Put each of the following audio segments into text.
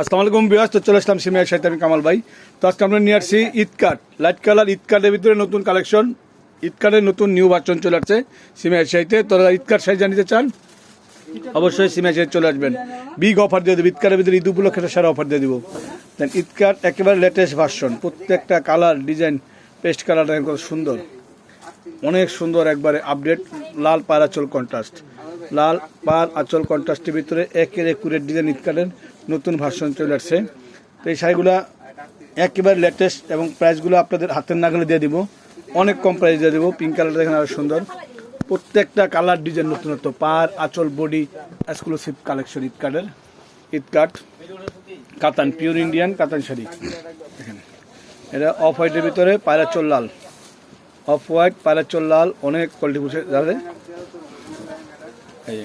আসসালামু আলাইকুম বিয়াস তো চলে আসলাম সাথে আমি কামাল ভাই। তো আজকে আমরা নিয়ে আসছি ঈদ লাইট কালার, ঈদ কার্ডের ভিতরে নতুন কালেকশন, ঈদ নতুন নিউ ভার্সন চলে আসছে সিমিয়ার সাইতে তোরা ঈদ কার্ড জানিতে চান, অবশ্যই সিমিয়ার সাইজ চলে আসবেন। বিগ অফার দিয়ে দেবো, ঈদ ভিতরে ঈদ উপলক্ষে একটা সেরা অফার দিয়ে দিব। দেন ঈদ একেবারে লেটেস্ট ভার্সন প্রত্যেকটা কালার ডিজাইন পেস্ট কালারটা কত সুন্দর। অনেক সুন্দর একবারে আপডেট লাল পার আচল কন্ট্রাস্ট লাল পার আচল কন্ট্রাস্টের ভিতরে একের একুরের ডিজাইন ইটকারের নতুন ভার্সন চলে আসছে। তো এই শাড়িগুলা একেবারে লেটেস্ট এবং প্রাইসগুলো আপনাদের হাতের নাগালে দিয়ে দিব। অনেক কম প্রাইস দিয়ে দেবো পিঙ্ক কালারটা দেখেন আরও সুন্দর। প্রত্যেকটা কালার ডিজাইন নতুনত্ব পার আচল body exclusive collection Eid card কাতান পিওর ইন্ডিয়ান কাতান শাড়ি। দেখেন, এটা অফ হোয়াইটের ভিতরে, পায়রা চোল লাল। অফ হোয়াইট পায়রাচল লাল, অনেক কোয়ালিটি বুঝে যাবে। এই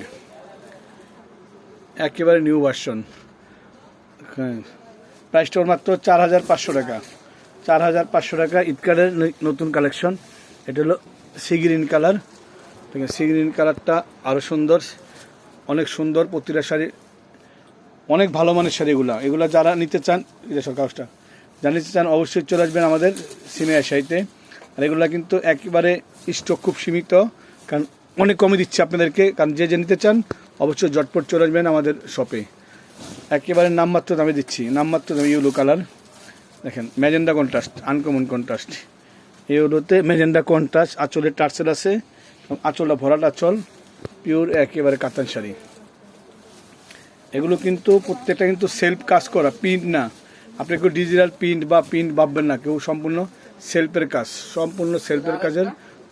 একেবারে নিউ ভার্সন হ্যাঁ। প্রাইসটা ওর মাত্র চার হাজার পাঁচশো টাকা। চার হাজার পাঁচশো টাকা ইটকারের নতুন কালেকশন এটা হলো সি গ্রিন কালার ঠিক আছে সি গ্রিন কালারটা আরও সুন্দর। অনেক সুন্দর প্রতিটা শাড়ি। অনেক ভালো মানের শাড়িগুলো। এগুলো যারা নিতে চান যে কাগজটা যারা নিতে চান অবশ্যই চলে আসবেন আমাদের সিমিয়া শাড়িতে আর এগুলো কিন্তু একেবারে স্টক খুব সীমিত। কারণ অনেক কমে দিচ্ছে আপনাদেরকে, কারণ যে যে নিতে চান, অবশ্যই জটপট চলে আসবেন আমাদের শপে একেবারে নামমাত্র দামে দিচ্ছি, নামমাত্র দামে ইউলো কালার দেখেন ম্যাজেন্ডা কন্ট্রাস্ট আনকমন কন্ট্রাস্ট ইউলোতে ম্যাজেন্ডা কন্ট্রাস্ট আঁচলের টার্সেল আছে আঁচলটা ভরাট আঁচল পিওর একেবারে কাতান শাড়ি। এগুলো কিন্তু প্রত্যেকটা কিন্তু সেলফ কাজ করা প্রিন্ট না। আপনি কেউ ডিজিটাল প্রিন্ট বা প্রিন্ট ভাববেন না, কেউ সম্পূর্ণ সেলফের কাজ, সম্পূর্ণ সেলফের কাজের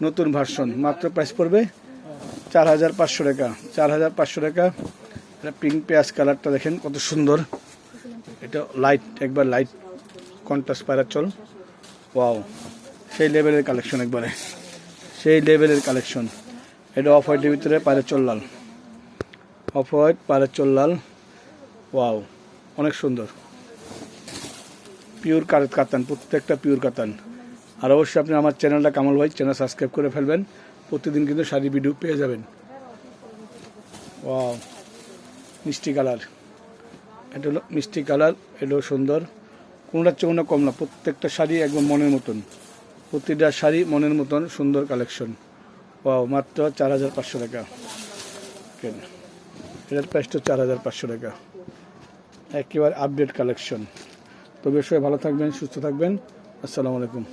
নতুন ভার্সন মাত্র প্রাইস পড়বে চার হাজার পাঁচশো টাকা, চার হাজার পাঁচশো টাকা। এটা পিঙ্ক পেঁয়াজ কালারটা দেখেন, কত সুন্দর। এটা লাইট একবার লাইট কন্ট্রাস্ট চল। ওয়াও সেই লেভেলের কালেকশন একবারে। সেই লেভেলের কালেকশন এটা অফ হোয়াইটের ভিতরে চল লাল। অফ হোয়াইট চল লাল। ওয়াও অনেক সুন্দর। পিওর কাতান, প্রত্যেকটা পিওর কাতান। আর অবশ্যই আপনি আমার চ্যানেলটা কামাল ভাই চ্যানেল সাবস্ক্রাইব করে ফেলবেন। প্রতিদিন কিন্তু শাড়ি ভিডিও পেয়ে যাবেন। ওয়াও, মিষ্টি কালার। এটা হলো মিষ্টি কালার এটাও সুন্দর। কোনোটার চেয়ে কোনো কম না, প্রত্যেকটা শাড়ি একদম মনের মতন। প্রতিটা শাড়ি মনের মতন, সুন্দর কালেকশন। ও মাত্র চার হাজার পাঁচশো টাকা। কেন এটার প্রাইসটা চার হাজার পাঁচশো টাকা। একেবারে আপডেট কালেকশন। তবে সবাই ভালো থাকবেন, সুস্থ থাকবেন। আসসালামু আলাইকুম।